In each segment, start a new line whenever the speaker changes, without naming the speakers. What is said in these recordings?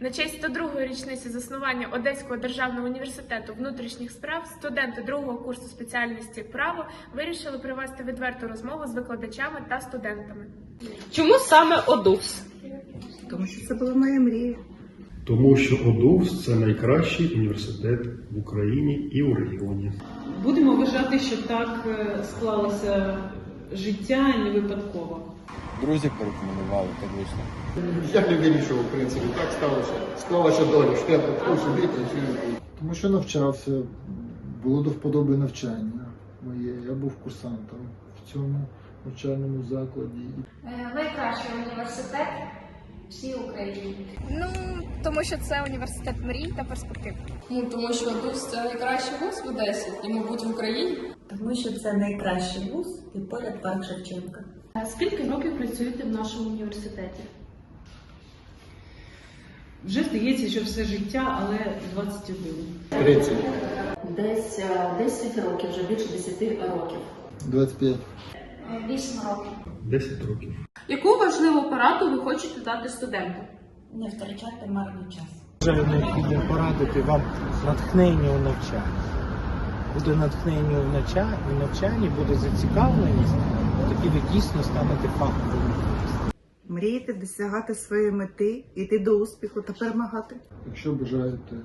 На честь 102-ї річниці заснування Одеського державного університету внутрішніх справ студенти другого курсу спеціальності право вирішили провести відверту розмову з викладачами та студентами.
Чому саме ОДУВС?
Тому що це була моя мрія.
Тому що ОДУВС це найкращий університет в Україні і у регіоні.
Будемо вважати, що так е, склалося життя не випадково.
Друзі порекомендували, так вийшло.
Я не вирішував, в принципі, так сталося. Склалася доля, що я тут собі працюю.
Тому що навчався, було до вподоби навчання моє. Я був курсантом в цьому навчальному закладі.
Е, Найкращий університет всій Україні.
Ну, тому що це університет мрій та перспектив.
Ну, тому що ДУС це найкращий вуз в Одесі і, мабуть, в Україні.
Тому що це найкращий вуз і поряд парк Шевченка.
А скільки років працюєте в нашому університеті?
Вже здається, що все життя, але 21.
30.
Десь е, 10 років, вже більше 10 років.
25.
Вісім років.
10 років.
Яку важливу пораду ви хочете дати студентам?
Не втрачати марний час.
Вважаю необхідно порадити вам натхнення у навчанні. Буде натхнення у навчанні, у навчанні буде зацікавленість, тоді ви дійсно станете фаховим.
Мріяти досягати своєї мети, йти до успіху та перемагати.
Якщо бажаєте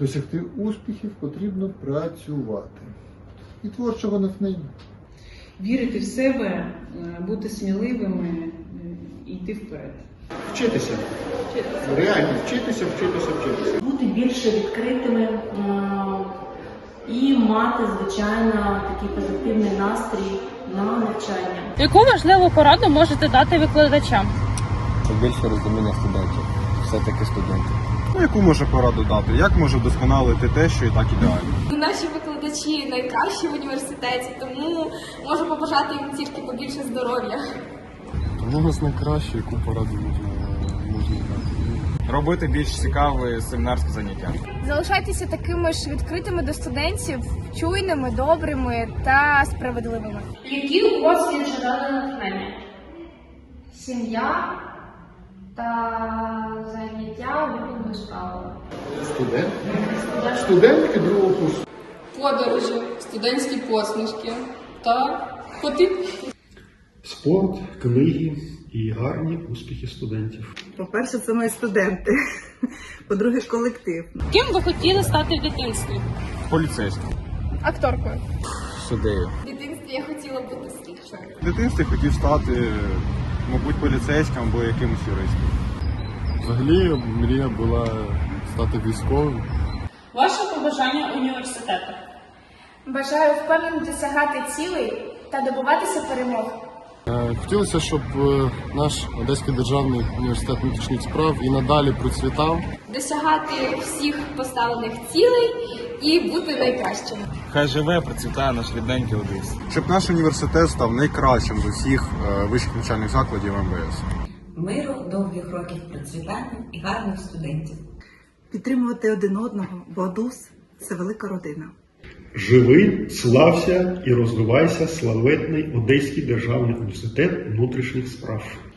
досягти успіхів, потрібно працювати. І творчого натхнення.
Вірити в себе, е, бути сміливими е, і йти вперед.
Вчитися. Реально вчитися, вчитися, вчитися.
Бути більше відкритими м, і мати, звичайно, такий позитивний настрій на навчання.
Яку важливу пораду можете дати викладачам?
Побільше розуміння студентів. Все-таки студенти. Ну, яку може пораду дати? Як може вдосконалити те, що і так ідеально?
Наші викладачі найкращі в університеті, тому можу побажати їм тільки побільше здоров'я.
Тому у нас найкраще, яку пораду можна, можна дати.
Робити більш цікаве семінарське заняття.
Залишайтеся такими ж відкритими до студентів, чуйними, добрими та справедливими.
Які у вас є джерела натхнення? Сім'я та заняття улюбленою справою.
Студент. Студентки другого курсу.
Подорожі, студентські посмішки та коти.
Спорт, книги і гарні успіхи студентів.
По-перше, це мої студенти. По-друге, колектив.
Ким ви хотіли стати в дитинстві?
Поліцейський.
Акторкою.
Судею.
В дитинстві я хотіла бути слідчою.
В дитинстві хотів стати, мабуть, поліцейським або якимось юристом. Взагалі мрія була стати військовим.
Ваше побажання університету.
Бажаю впевнено досягати цілей та добуватися перемог.
Е, Хотілося, щоб е, наш Одеський державний університет внутрішніх справ і надалі процвітав.
Досягати всіх поставлених цілей і бути найкращим.
Хай живе, процвітає наш рідненький Одес.
Щоб наш університет став найкращим з усіх е, вищих навчальних закладів МВС.
Миру, довгих років процвітання і гарних студентів.
Підтримувати один одного, бо ДУС – це велика родина.
Живи, слався і розвивайся славетний Одеський державний університет внутрішніх справ.